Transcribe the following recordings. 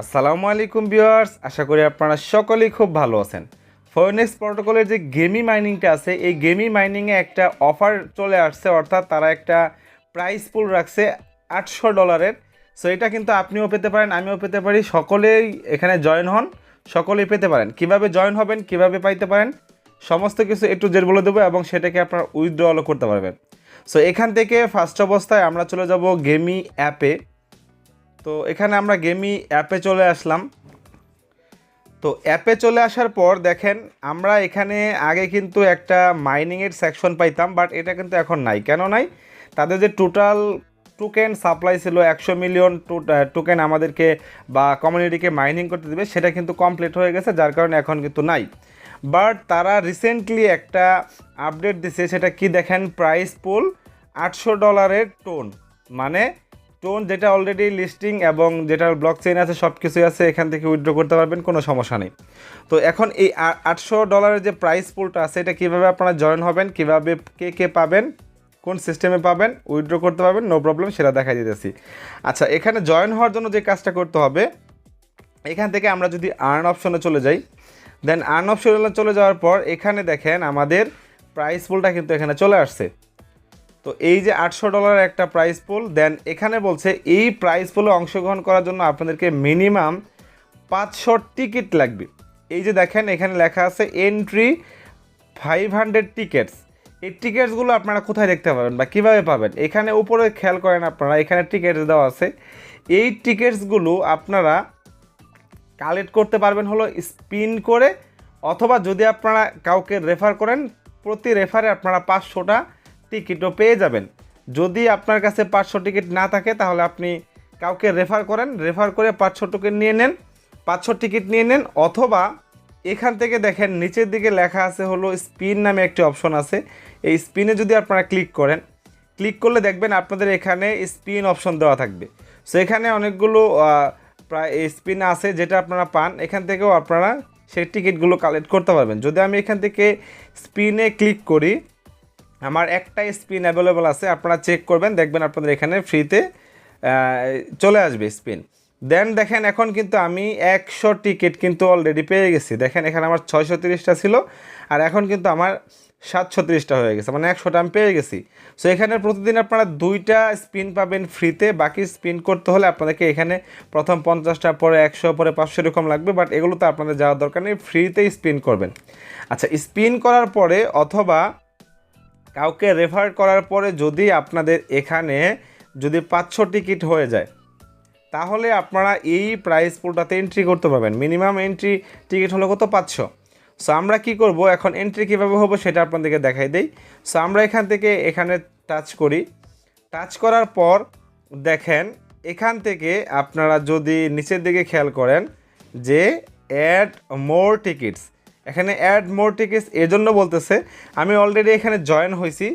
আসসালামু আলাইকুম ভিউয়ার্স, আশা করি আপনারা সকলেই খুব ভালো আছেন। ফোনেক্স প্রোটোকলের যে গেমি মাইনিংটা আছে, এই গেমি মাইনিংয়ে একটা অফার চলে আসছে, অর্থাৎ তারা একটা প্রাইস পুল রাখছে আটশো ডলারের সো এটা কিন্তু আপনিও পেতে পারেন, আমিও পেতে পারি, সকলেই এখানে জয়েন হন, সকলেই পেতে পারেন। কীভাবে জয়েন হবেন, কীভাবে পাইতে পারেন, সমস্ত কিছু একটু জের বলে দেবো এবং সেটাকে আপনার উইথড্রলও করতে পারবেন। সো এখান থেকে ফার্স্ট অবস্থায় আমরা চলে যাব গেমি অ্যাপে তো এখানে আমরা গেমি অ্যাপে চলে আসলাম। তো অ্যাপে চলে আসার পর দেখেন, আমরা এখানে আগে কিন্তু একটা মাইনিংয়ের সেকশন পাইতাম, বাট এটা কিন্তু এখন নাই। কেন নাই? তাদের যে টোটাল টোকেন সাপ্লাই ছিল একশো মিলিয়ন টোকেন আমাদেরকে বা কমিউনিটিকে মাইনিং করতে দেবে, সেটা কিন্তু কমপ্লিট হয়ে গেছে, যার কারণে এখন কিন্তু নাই। বাট তারা রিসেন্টলি একটা আপডেট দিছে, সেটা কি দেখেন? প্রাইস পুল আটশো ডলারের টোন। মানে টোন যেটা অলরেডি লিস্টিং এবং যেটার ব্লক চেইন আছে সব কিছুই আছে, এখান থেকে উইথড্র করতে পারবেন, কোনো সমস্যা নেই। তো এখন এই আটশো ডলারের যে প্রাইস পুলটা আছে, এটা কীভাবে আপনারা জয়েন হবেন, কীভাবে কে কে পাবেন, কোন সিস্টেমে পাবেন উইথড্র করতে পারবেন নো প্রবলেম সেটা দেখা দিতেছি। আচ্ছা এখানে জয়েন হওয়ার জন্য যে কাজটা করতে হবে, এখান থেকে আমরা যদি আর্ন অপশনে চলে যাই দেন আর্ন অপশনে চলে যাওয়ার পর এখানে দেখেন আমাদের প্রাইস পুলটা কিন্তু এখানে চলে আসছে। তো এই যে আটশো ডলার একটা প্রাইস পুল দেন এখানে বলছে এই প্রাইস পুলে অংশগ্রহণ করার জন্য আপনাদেরকে মিনিমাম পাঁচশো টিকিট লাগবে। এই যে দেখেন, এখানে লেখা আছে এন্ট্রি ফাইভ হান্ড্রেড টিকিটস এই টিকিটসগুলো আপনারা কোথায় দেখতে পাবেন বা কীভাবে পাবেন? এখানে উপরে খেয়াল করেন আপনারা, এখানে টিকিটস দেওয়া আছে। এই টিকিটসগুলো আপনারা কালেক্ট করতে পারবেন হলো স্পিন করে, অথবা যদি আপনারা কাউকে রেফার করেন, প্রতি রেফারে আপনারা পাঁচশোটা টিকিটও পেয়ে যাবেন। যদি আপনার কাছে পাঁচশো টিকিট না থাকে, তাহলে আপনি কাউকে রেফার করেন। রেফার করে পাঁচশো টিকিট নিয়ে নেন। পাঁচশো টিকিট নিয়ে নেন, অথবা এখান থেকে দেখেন, নিচের দিকে লেখা আছে হলো স্পিন নামে একটি অপশন আছে। এই স্পিনে যদি আপনারা ক্লিক করেন, ক্লিক করলে দেখবেন আপনাদের এখানে স্পিন অপশন দেওয়া থাকবে। সো এখানে অনেকগুলো প্রায় স্পিন আছে যেটা আপনারা পান। এখান থেকেও আপনারা সেই টিকিটগুলো কালেক্ট করতে পারবেন। যদি আমি এখান থেকে স্পিনে ক্লিক করি আমার একটাই স্পিন অ্যাভেলেবল আছে, আপনারা চেক করবেন, দেখবেন আপনাদের এখানে ফ্রিতে চলে আসবে স্পিন। দেন দেখেন এখন কিন্তু আমি একশো টিকিট কিন্তু অলরেডি পেয়ে গেছি। দেখেন এখানে আমার ছয়শো তিরিশটা ছিল, আর এখন কিন্তু আমার সাতশো তিরিশটা হয়ে গেছে মানে একশোটা আমি পেয়ে গেছি। সো এখানে প্রতিদিন আপনারা দুইটা স্পিন পাবেন ফ্রিতে বাকি স্পিন করতে হলে আপনাদেরকে এখানে প্রথম পঞ্চাশটা, পরে একশো, পরে পাঁচশো এরকম লাগবে বাট এগুলো তো আপনাদের যাওয়ার দরকার নেই ফ্রিতেই স্পিন করবেন। আচ্ছা স্পিন করার পরে অথবা কাউকে রেফার করার পরে যদি আপনাদের এখানে যদি পাঁচশো টিকিট হয়ে যায়, তাহলে আপনারা এই প্রাইস পুলটাতে এন্ট্রি করতে পারবেন। মিনিমাম এন্ট্রি টিকিট হলো কত? পাঁচশো। সো আমরা কি করব? এখন এন্ট্রি কীভাবে হব সেটা আপনাদেরকে দেখাই দেই। সো আমরা এখান থেকে এখানে টাচ করি। টাচ করার পর দেখেন, এখান থেকে আপনারা যদি নিচের দিকে খেয়াল করেন যে অ্যাড মোর টিকিটস এখানে অ্যাড মোর টিকিটস এর জন্য বলতেছে, আমি অলরেডি এখানে জয়েন হয়েছি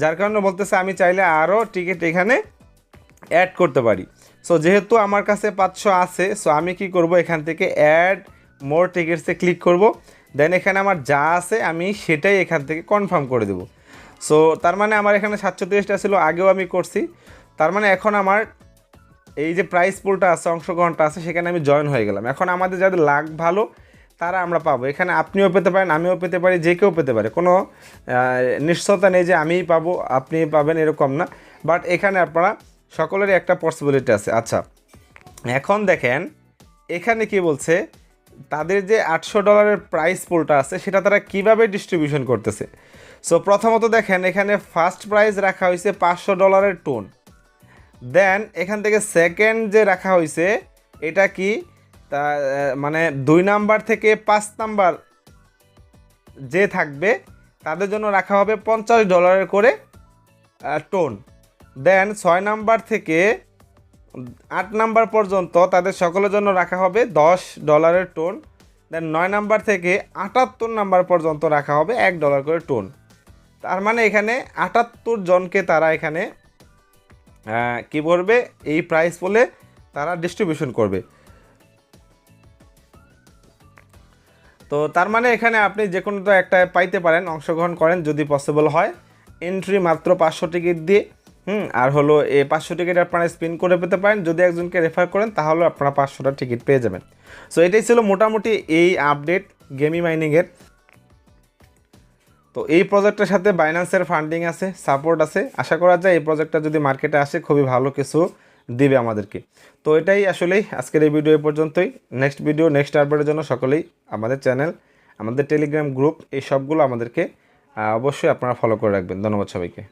যার কারণে বলতেছে আমি চাইলে আরও টিকিট এখানে অ্যাড করতে পারি। সো যেহেতু আমার কাছে পাঁচশো আছে সো আমি কি করব, এখান থেকে অ্যাড মোর টিকিটসে ক্লিক করব। দেন এখানে আমার যা আছে, আমি সেটাই এখান থেকে কনফার্ম করে দেবো। সো তার মানে আমার এখানে সাতশো তিরিশটা ছিল, আগেও আমি করছি। তার মানে এখন আমার এই যে প্রাইস পুলটা আছে, অংশগ্রহণটা আছে, সেখানে আমি জয়েন হয়ে গেলাম। এখন আমাদের যাদের লাগ ভালো তারা আমরা পাবো। এখানে আপনিও পেতে পারেন, আমিও পেতে পারি, যে কেউ পেতে পারে। কোনো নিশ্চয়তা নেই যে আমিই পাবো, আপনি পাবেন এরকম না। বাট এখানে আপনারা সকলেরই একটা পসিবিলিটি আছে। আচ্ছা এখন দেখেন, এখানে কি বলছে, তাদের যে আটশো ডলারের প্রাইস পুলটা আছে, সেটা তারা কীভাবে ডিস্ট্রিবিউশন করতেছে? সো প্রথমত দেখেন, এখানে ফার্স্ট প্রাইস রাখা হয়েছে পাঁচশো ডলারের টোন দেন এখান থেকে সেকেন্ড যে রাখা হয়েছে, এটা কি? তা মানে দুই নাম্বার থেকে পাঁচ নাম্বার যে থাকবে, তাদের জন্য রাখা হবে পঞ্চাশ ডলারের করে টোন। দেন ছয় নাম্বার থেকে আট নাম্বার পর্যন্ত তাদের সকলের জন্য রাখা হবে দশ ডলারের টোন। দেন নয় নাম্বার থেকে আটাত্তর নাম্বার পর্যন্ত রাখা হবে এক ডলার করে টোন। তার মানে এখানে আটাত্তর জনকে তারা এখানে কি করবে? এই প্রাইস বলে তারা ডিস্ট্রিবিউশন করবে। তো তার মানে এখানে আপনি যে কোনো তো একটা পাইতে পারেন, অংশগ্রহণ করেন যদি পসিবল হয়। এন্ট্রি মাত্র পাঁচশো টিকিট দিয়ে, হুম, আর হলো এই পাঁচশো টিকিট আপনারা স্পিন করে পেতে পারেন। যদি একজনকে রেফার করেন, তাহলে আপনারা পাঁচশোটা টিকিট পেয়ে যাবেন। সো এটাই ছিল মোটামুটি এই আপডেট গেমি মাইনিংয়ের তো এই প্রজেক্টের সাথে বাইন্যান্সের ফান্ডিং আছে সাপোর্ট আছে। আশা করা যায় এই প্রজেক্টটা যদি মার্কেটে আসে, খুবই ভালো কিছু দিবে আমাদেরকে। তো এটাই আসলেই আজকের এই ভিডিও পর্যন্তই। নেক্সট ভিডিও নেক্সট আপডেটের জন্য সকলেই আমাদের চ্যানেল আমাদের টেলিগ্রাম গ্রুপ এই সবগুলো আমাদেরকে অবশ্যই আপনারা ফলো করে রাখবেন। ধন্যবাদ সবাইকে।